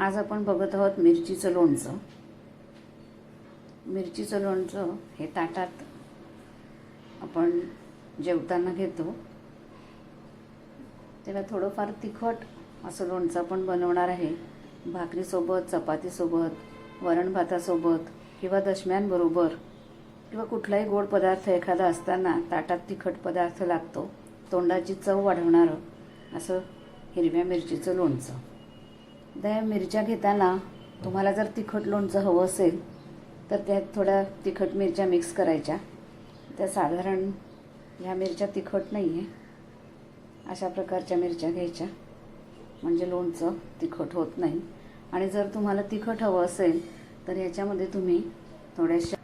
आज आपण बघत आहोत मिरचीचं लोणचं. मिरचीचं लोणचं हे ताटात आपण जेवताना घेतो. त्याला थोडंफार तिखट असं लोणचं आपण बनवणार आहे. भाकरीसोबत चपातीसोबत वरण भातासोबत किंवा दशम्यांबरोबर किंवा कुठलाही गोड पदार्थ एखादा असताना ताटात तिखट पदार्थ लागतो. तोंडाची चव वाढवणारं असं हिरव्या मिरचीचं लोणचं. द्या मिरच्या घेताना तुम्हाला जर तिखट लोणचं हवं असेल तर त्यात थोड्या तिखट मिरच्या मिक्स करायच्या. त्या साधारण ह्या मिरच्या तिखट नाही आहे अशा प्रकारच्या मिरच्या घ्यायच्या. म्हणजे लोणचं तिखट होत नाही. आणि जर तुम्हाला तिखट हवं असेल तर ह्याच्यामध्ये तुम्ही थोड्याशा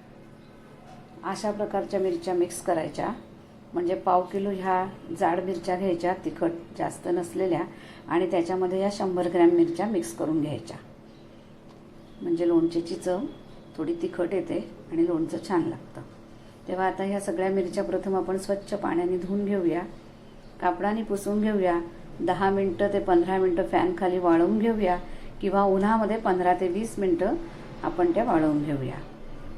अशा प्रकारच्या मिरच्या मिक्स करायच्या. म्हणजे पाव किलो ह्या जाड मिरच्या घ्यायच्या तिखट जास्त नसलेल्या आणि त्याच्यामध्ये या शंभर ग्रॅम मिरच्या मिक्स करून घ्यायच्या. म्हणजे लोणच्याची चव थोडी तिखट येते आणि लोणचं छान लागतं. तेव्हा आता ह्या सगळ्या मिरच्या प्रथम आपण स्वच्छ पाण्याने धुवून घेऊया. कापडाने पुसून घेऊया. दहा मिनटं ते पंधरा मिनटं फॅनखाली वाळवून घेऊया. किंवा उन्हामध्ये पंधरा ते वीस मिनटं आपण त्या वाळवून घेऊया.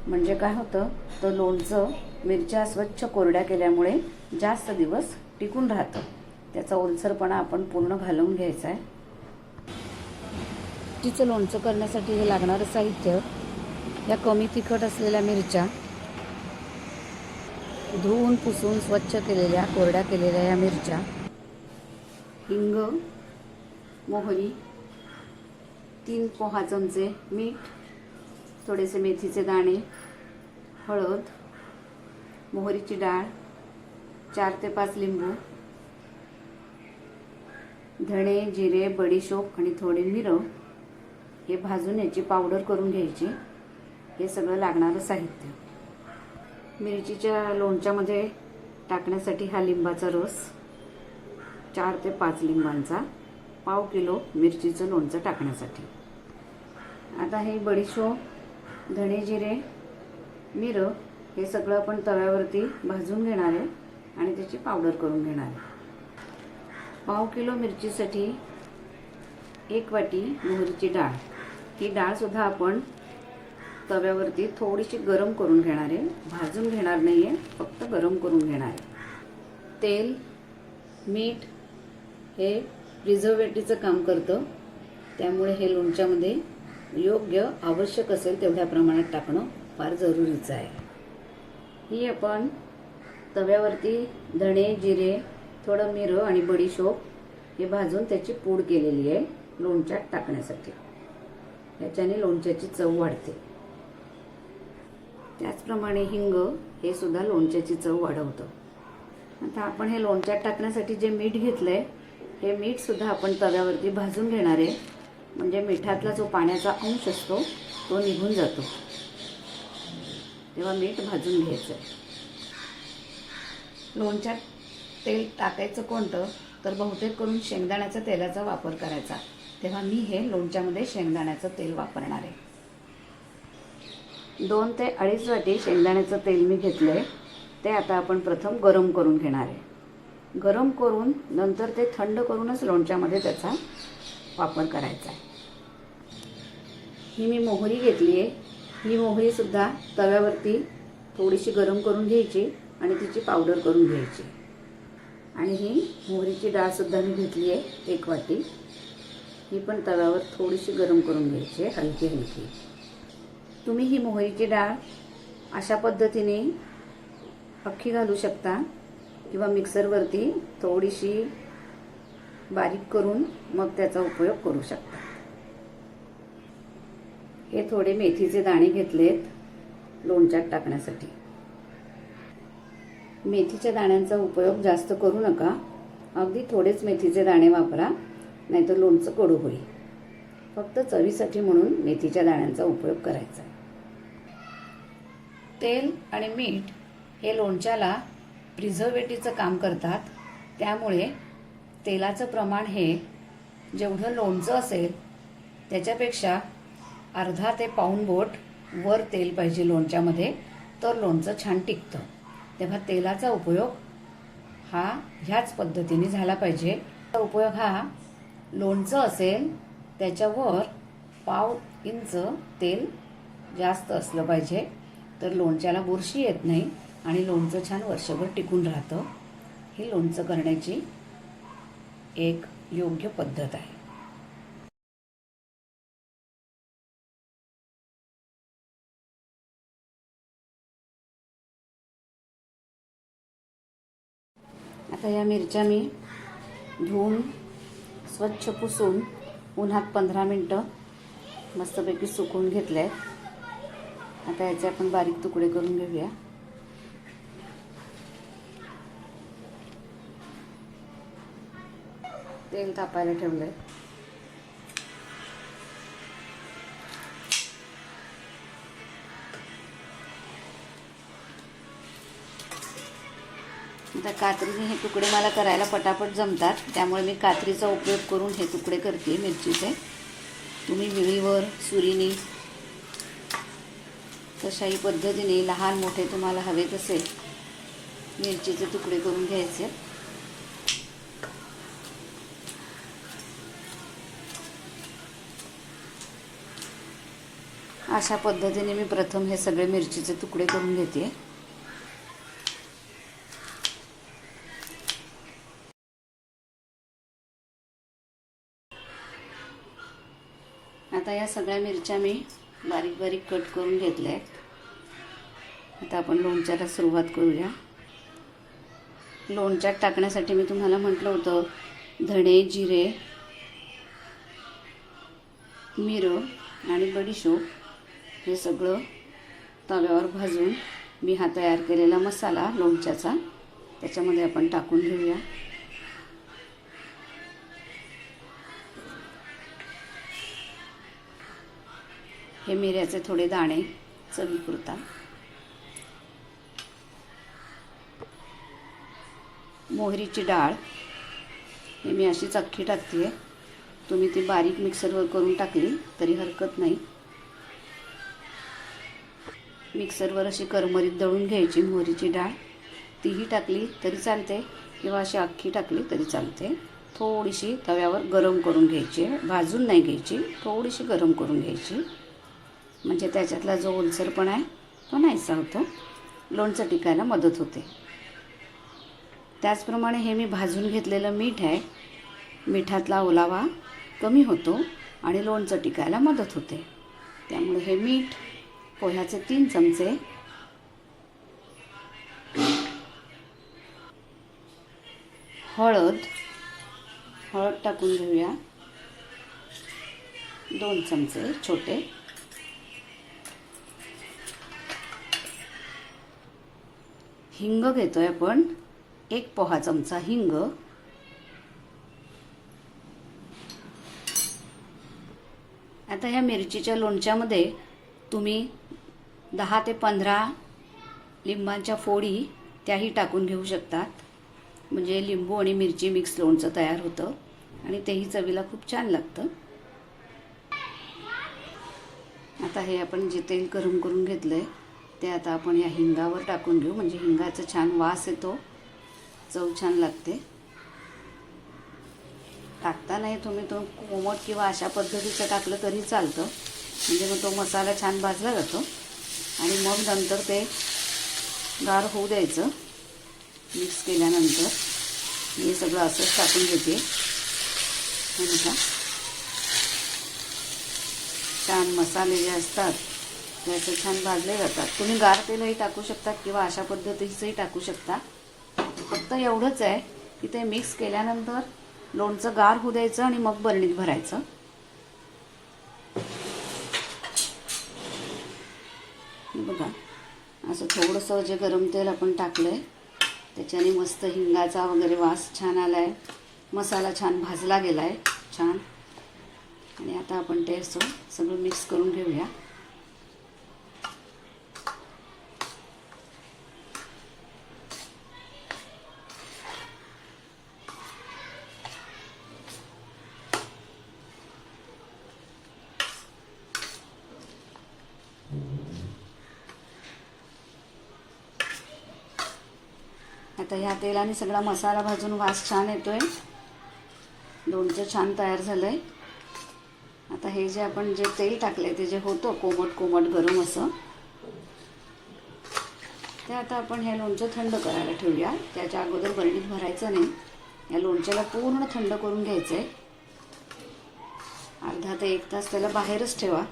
म्हणजे काय होतं? तर लोणचं मिरच्या स्वच्छ कोरड्या केल्यामुळे जास्त दिवस टिकून राहतं. त्याचा ओलसरपणा आपण पूर्ण घालवून घ्यायचा आहे. तिचं लोणचं करण्यासाठी हे लागणारं साहित्य या कमी तिखट असलेल्या मिरच्या धुवून पुसून स्वच्छ केलेल्या कोरड्या केलेल्या या मिरच्या हिंग मोहरी तीन पोहा चमचे मीठ थोडेसे मेथीचे दाणे हळद मोहरीची डाळ चार ते पाच लिंबू धणे जिरे बडीशोप आणि थोडे मिरं हे भाजून याची पावडर करून घ्यायची. हे सगळं लागणारं साहित्य. मिरचीच्या लोणच्यामध्ये टाकण्यासाठी हा लिंबाचा रस चार ते पाच लिंबांचा पाव किलो मिरचीचं लोणचं टाकण्यासाठी. आता हे बडीशोप धणे जिरे मिरं हे सगळं आपण तव्यावरती भाजून घेणार आहे आणि त्याची पावडर करून घेणार आहे. पाव किलो मिरचीसाठी एक वाटी मोहरीची डाळ. ही डाळसुद्धा आपण तव्यावरती थोडीशी गरम करून घेणार आहे. भाजून घेणार नाही आहे फक्त गरम करून घेणार आहे. तेल मीठ हे प्रिझर्वेटिव्हचं काम करतं. त्यामुळे हे लोणच्यामध्ये योग्य आवश्यक असेल तेवढ्या प्रमाणात टाकणं फार जरुरीचं आहे. ही आपण तव्यावरती धणे जिरे थोडं मिरं आणि बडीशोप हे भाजून त्याची पूड केलेली आहे लोणच्यात टाकण्यासाठी. याच्याने लोणच्याची चव वाढते. त्याचप्रमाणे हिंग हे सुद्धा लोणच्याची चव वाढवतं. आता आपण हे लोणच्यात टाकण्यासाठी जे मीठ घेतलंय हे मीठ सुद्धा आपण तव्यावरती भाजून घेणार आहे. म्हणजे मिठातला जो पाण्याचा अंश असतो तो निघून जातो. तेव्हा मीठ भाजून घ्यायचं. लोणच्यात तेल टाकायचं कोणतं? तर बहुतेक करून शेंगदाण्याच्या तेलाचा वापर करायचा. तेव्हा मी हे लोणच्यामध्ये शेंगदाण्याचं तेल वापरणार आहे. दोन ते अडीच वाटी शेंगदाण्याचं तेल मी घेतलं आहे ते आता आपण प्रथम गरम करून घेणार आहे. गरम करून नंतर ते थंड करूनच लोणच्यामध्ये त्याचा वापर करायचा आहे. ही मी मोहरी घेतली आहे. ही मोहरीसुद्धा तव्यावरती थोडीशी गरम करून घ्यायची आणि तिची पावडर करून घ्यायची. आणि ही मोहरीची डाळसुद्धा मी घेतली आहे एक वाटी. ही पण तव्यावर थोडीशी गरम करून घ्यायची आहे हलकी हलकी. तुम्ही ही मोहरीची डाळ अशा पद्धतीने अख्खी घालू शकता किंवा मिक्सरवरती थोडीशी बारीक करून मग त्याचा उपयोग करू शकता हे थोडे मेथीचे दाणे घेतलेत लोणच्यात टाकण्यासाठी. मेथीच्या दाण्यांचा उपयोग जास्त करू नका. अगदी थोडेच मेथीचे दाणे वापरा नाहीतर लोणचं कडू होईल. फक्त चवीसाठी म्हणून मेथीच्या दाण्यांचा उपयोग करायचा. तेल आणि मीठ हे लोणच्याला प्रिझर्वेटिव्हचं काम करतात. त्यामुळे तेलाचं प्रमाण हे जेवढं लोणचं असेल त्याच्यापेक्षा अर्धा ते पाऊण बोट वर तेल पाहिजे लोणच्यामध्ये तर लोणचं छान टिकतं. तेव्हा तेलाचा उपयोग हा ह्याच पद्धतीने झाला पाहिजे. तर उपयोग हा लोणचं असेल त्याच्यावर पाव इंच तेल जास्त असलं पाहिजे तर लोणच्याला बुरशी येत नाही आणि लोणचं छान वर्षभर टिकून राहतं. ही लोणचं करण्याची एक योग्य पद्धत आहे. आता या मिरच्या मी धुवून स्वच्छ पुसून उन्हात पंधरा मिनटं मस्तपैकी सुकवून घेतल्या आहेत आता याचे आपण बारीक तुकडे करून घेऊया. तेल तापायला ठेवलंय. आता कात्रीने हे तुकडे मला करायला पटापट जमतात त्यामुळे मी कात्रीचा उपयोग करून हे तुकडे करते मिरचीचे. तुम्ही विळीवर सुरीने कशाही पद्धतीने लहान मोठे तुम्हाला हवे तसे मिरचीचे तुकडे करून घ्यायचे. अशा पद्धतीने मी प्रथम हे सगळे मिरचीचे तुकडे करून घेते. आता या सगळ्या मिरच्या मी बारीक बारीक कट करून घेतल्या आहेत आता आपण लोणच्याला सुरुवात करूया. लोणच्यात टाकण्यासाठी मी तुम्हाला म्हटलं होतं धणे जिरे मिरं आणि बडीशोप हे सगळं तव्यावर भाजून मी हा तयार केलेला मसाला लोणच्याचा. त्याच्यामध्ये आपण टाकून घेऊया. हे मिऱ्याचे थोडे दाणे चवीपुरता. मोहरीची डाळ. हे मी अशी अख्खी टाकते आहे तुम्ही ती बारीक मिक्सरवर करून टाकली तरी हरकत नाही. मिक्सरवर अशी करमरीत दळून घ्यायची मोहरीची डाळ. तीही टाकली तरी चालते किंवा अशी अख्खी टाकली तरी चालते. थोडीशी तव्यावर गरम करून घ्यायची आहे भाजून नाही घ्यायची थोडीशी गरम करून घ्यायची. म्हणजे त्याच्यातला जो ओलसरपणा आहे तो नाहीसा होतो. लोणचं टिकायला मदत होते. त्याचप्रमाणे हे मी भाजून घेतलेलं मीठ आहे मिठातला ओलावा कमी होतो आणि लोणचं टिकायला मदत होते. त्यामुळे हे मीठ पोह्याचे तीन चमचे. हळद. हळद टाकून घेऊया. दोन चमचे छोटे. हिंग घेतोय आपण. एक पोहा चमचा हिंग. आता ह्या मिरचीच्या लोणच्यामध्ये तुम्ही दहा ते पंधरा लिंबांच्या फोडी त्याही टाकून घेऊ शकतात. म्हणजे लिंबू आणि मिरची मिक्स लोणचं तयार होतं आणि तेही चवीला खूप छान लागतं. आता हे आपण जे तेल गरम करून घेतलं आहे ते आता आपण या हिंगावर टाकून घेऊ. म्हणजे हिंगाचा छान वास येतो. चव छान लागते. टाकताना हे तुम्ही तो कोमट किंवा अशा पद्धतीचं टाकलं तरी चालतं. म्हणजे मग तो मसाला छान भाजला जातो. आणि मग नंतर ते गार होऊ द्यायचं. मिक्स केल्यानंतर मी सगळं असंच टाकून घेते. बघा. छान मसाले जे असतात ते असं छान भाजले जातात. तुम्ही गार तेलही टाकू शकता किंवा अशा पद्धतीचंही टाकू शकता. फक्त एवढंच आहे की ते मिक्स केल्यानंतर लोणचं गार होऊ द्यायचं आणि मग बरणीत भरायचं. बघा. असं थोडंसं जे गरम तेल आपण टाकलं आहे त्याच्याने मस्त हिंगाचा वगैरे वास छान आला आहे मसाला छान भाजला गेला आहे छान. आणि आता आपण ते असं सगळं मिक्स करून घेऊया. आता ह्या तेलाने सगळा मसाला भाजून वास छान येतो आहे लोणचं छान तयार झालं आहे आता हे जे आपण जे तेल टाकले ते जे होतं कोमट कोमट गरम असं ते आता आपण हे लोणचं थंड करायला ठेवूया. त्याच्या अगोदर बरणीत भरायचं नाही. या लोणच्याला पूर्ण थंड करून घ्यायचं आहे अर्धा ते एक तास त्याला बाहेरच ठेवा.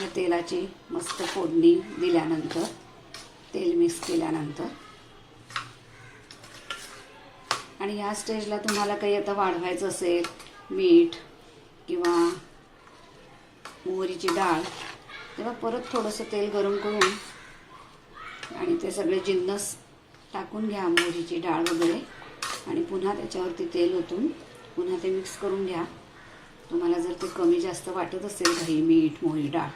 या तेलाची मस्त फोडणी दिल्यानंतर. तेल मिक्स केल्यानंतर. आणि या स्टेजला तुम्हाला काही आता वाढवायचं असेल मीठ किंवा मोहरीची डाळ तेव्हा परत थोडंसं तेल गरम करून आणि ते सगळे जिन्नस टाकून घ्या मोहरीची डाळ वगैरे. आणि पुन्हा त्याच्यावरती तेल ओतून पुन्हा ते मिक्स करून घ्या. तुम्हाला जर ते कमी जास्त वाटत असेल काही मीठ मोहरी डाळ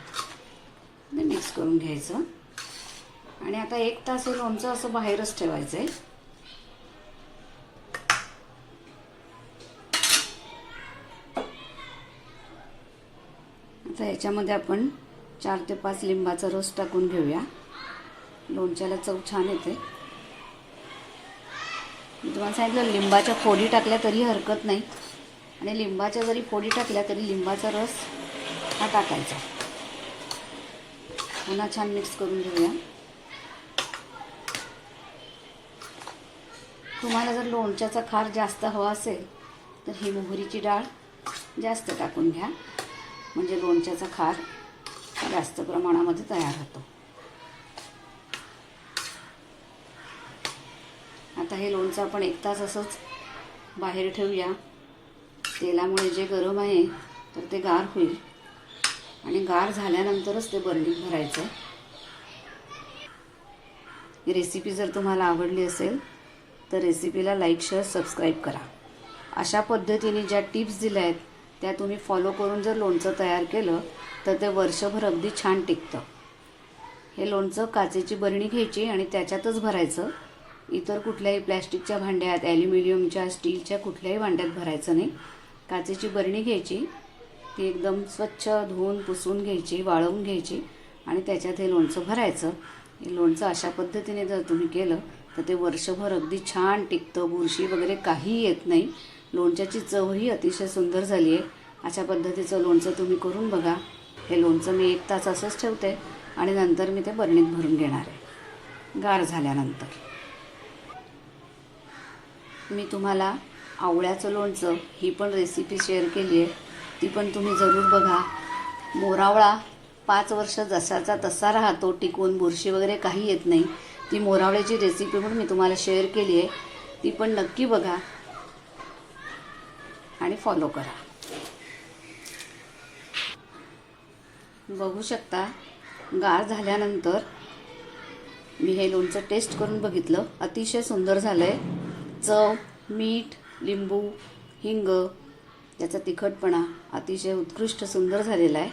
ते मिक्स करून घ्यायचं. आणि आता एक तास हे लोणचं असं बाहेरच ठेवायचं आहे आता याच्यामध्ये आपण चार ते पाच लिंबाचा रस टाकून घेऊया. लोणच्याला चव छान येते. मी तुम्हाला सांगितलं लिंबाच्या फोडी टाकल्या तरी हरकत नाही. आणि लिंबाच्या जरी फोडी टाकल्या तरी लिंबाचा रस हा टाकायचा. पुन्हा छान मिक्स करून घेऊया. तुम्हाला जर लोणच्याचा खार जास्त हवा असेल तर ही मोहरीची डाळ जास्त टाकून घ्या. म्हणजे लोणच्याचा खार जास्त प्रमाणामध्ये तयार होतो. आता हे लोणचं आपण एक तास असंच बाहेर ठेवूया. तेलामुळे जे गरम आहे तर ते गार होईल. आणि गार झाल्यानंतरच ते बर्नीत भरायचं ही रेसिपी जर तुम्हाला आवडली असेल तर रेसिपीला लाईक शेअर सबस्क्राईब करा. अशा पद्धतीने ज्या टिप्स दिल्या आहेत त्या तुम्ही फॉलो करून जर लोणचं तयार केलं तर ते वर्षभर अगदी छान टिकतं. हे लोणचं काचेची बरणी घ्यायची आणि त्याच्यातच भरायचं. इतर कुठल्याही प्लॅस्टिकच्या भांड्यात ॲल्युमिनियमच्या स्टीलच्या कुठल्याही भांड्यात भरायचं नाही. काचेची बरणी घ्यायची. ती एकदम स्वच्छ धुवून पुसून घ्यायची वाळवून घ्यायची आणि त्याच्यात हे लोणचं भरायचं. हे लोणचं अशा पद्धतीने जर तुम्ही केलं तर ते वर्षभर अगदी छान टिकतं बुरशी वगैरे काहीही येत नाही. लोणच्याची चवही अतिशय सुंदर झाली आहे. अशा पद्धतीचं लोणचं तुम्ही करून बघा. हे लोणचं मी एक तास असंच ठेवते आणि नंतर मी ते बरणीत भरून घेणार आहे. गार झाल्यानंतर. मी तुम्हाला आवळ्याचं लोणचं ही पण रेसिपी शेअर केली आहे. ती पण तुम्ही जरूर बघा. मोरावळा पाच वर्ष जसाचा तसा राहतो टिकून बुरशी वगैरे काही येत नाही. ती मोरावळ्याची रेसिपी पण मी तुम्हाला शेअर केली आहे. ती पण नक्की बघा आणि फॉलो करा. बघू शकता गार झाल्यानंतर मी हे लोणचं टेस्ट करून बघितलं. अतिशय सुंदर झालं आहे चव मीठ लिंबू हिंग त्याचा तिखटपणा अतिशय उत्कृष्ट सुंदर झालेला आहे.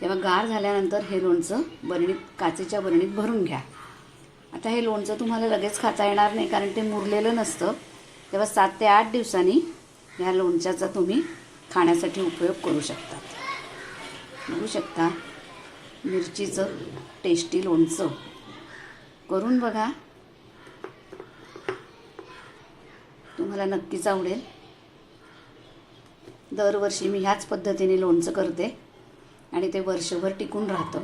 तेव्हा गार झाल्यानंतर हे लोणचं बरणीत काचेच्या बरणीत भरून घ्या. आता हे लोणचं तुम्हाला लगेच खाता येणार नाही कारण ते मुरलेलं नसतं. तेव्हा सात ते आठ दिवसांनी ह्या लोणच्याचा तुम्ही खाण्यासाठी उपयोग करू शकता. बघू शकता मिरचीचं टेस्टी लोणचं. करून बघा. तुम्हाला नक्कीच आवडेल. दरवर्षी मी ह्याच पद्धतीने लोणचं करते आणि ते वर्षभर टिकून राहतं.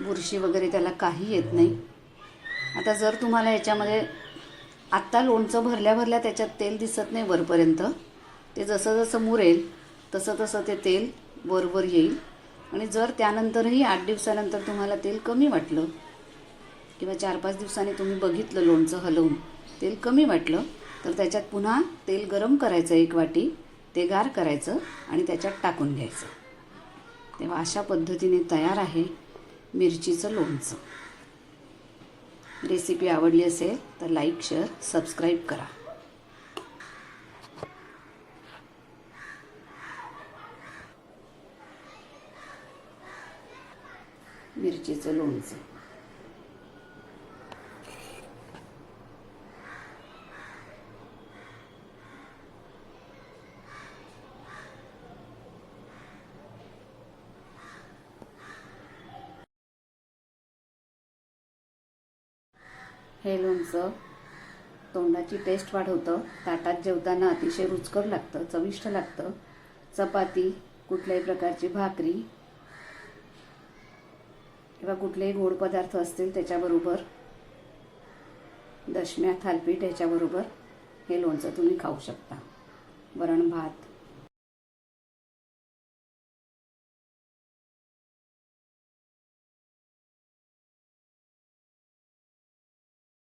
बुरशी वगैरे त्याला काही येत नाही. आता जर तुम्हाला याच्यामध्ये आत्ता लोणचं भरल्या भरल्या त्याच्यात तेल दिसत नाही वरपर्यंत ते जसं जसं मुरेल तसं तसं ते तेल वरवर येईल. आणि जर त्यानंतरही आठ दिवसानंतर तुम्हाला तेल कमी वाटलं किंवा चार पाच दिवसांनी तुम्ही बघितलं लोणचं हलवून तेल कमी वाटलं तर त्याच्यात पुन्हा तेल गरम करायचं एक वाटी ते गार करायचं आणि त्याच्यात टाकून घ्यायचं. तेव्हा अशा पद्धतीने तयार आहे मिरचीचं लोणचं. रेसिपी आवडली असेल तर लाईक शेअर सबस्क्राईब करा. मिरचीचं लोणचं. हे तोंडाची टेस्ट वाढवतं ताटात जेवताना अतिशय रुचकर लागतं चविष्ट लागतं. चपाती कुठल्याही प्रकारची भाकरी किंवा कुठलेही गोड पदार्थ असतील त्याच्याबरोबर दशम्या थालपीठ ह्याच्याबरोबर हे लोणचं तुम्ही खाऊ शकता. वरण भात